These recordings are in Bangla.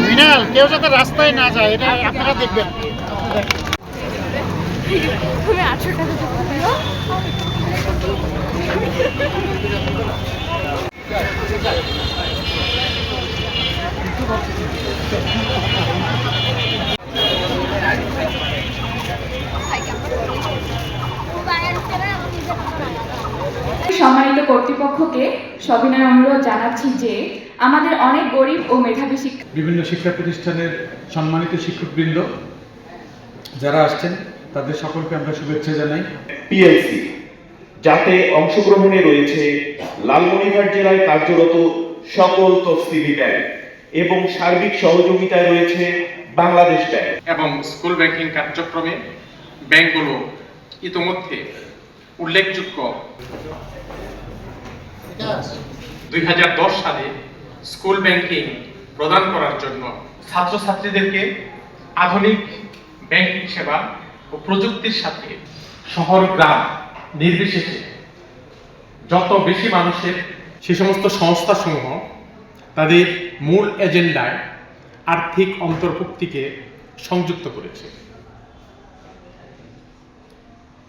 মৃণাল কেউ যাতে রাস্তায় না যায় এটা আপনারা দেখবেন। তুমি আটশো টাকা সম্মানিত কর্তৃপক্ষকে সবিনয় অনুরোধ জানাচ্ছি যে আমাদের অনেক গরিব ও মেধাবী শিক্ষা বিভিন্ন শিক্ষা প্রতিষ্ঠানের সম্মানিত শিক্ষকবৃন্দ যারা আসছেন তাদের সকলকে আমরা শুভেচ্ছা জানাই। পিএলসি যাতে অংশগ্রহণে রয়েছে লালমনিরহাট জেলায় কার্যরত সকল তফসিলি ব্যাংক এবং সার্বিক সহযোগিতায় রয়েছে বাংলাদেশ ব্যাংক। এবং স্কুল ব্যাংকিং কার্যক্রমে ব্যাংকগুলো ইতোমধ্যে উল্লেখযোগ্য। দুই হাজার দশ সালে স্কুল ব্যাংকিং প্রদান করার জন্য ছাত্রছাত্রীদেরকে আধুনিক ব্যাংকিং সেবা ও প্রযুক্তির সাথে শহর, গ্রাম নির্বিশেষে যত বেশি মানুষের সে সমস্ত সংস্থাসমূহ তাদের মূল এজেন্ডায় আর্থিক অন্তর্ভুক্তিকে সংযুক্ত করেছে।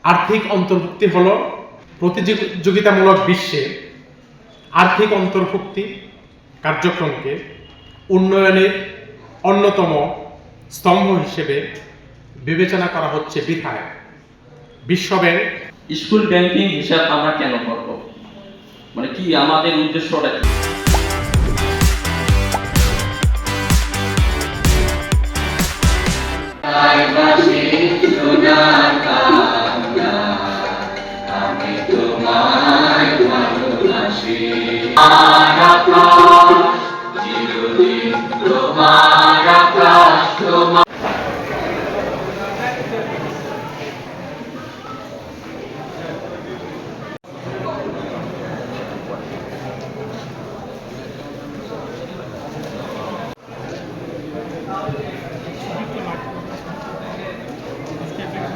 আর্থিক অন্তর্ভুক্তি হল প্রতিযোগিতামূলক বিশ্বে আর্থিক অন্তর্ভুক্তি কার্যক্রমকে উন্নয়নের অন্যতম স্তম্ভ হিসেবে বিবেচনা করা হচ্ছে বিধায়। বিশ্বব্যাংক স্কুল ব্যাংকিং হিসাব আমরা কেন করব? মানে কি আমাদের উদ্দেশ্যটা কি?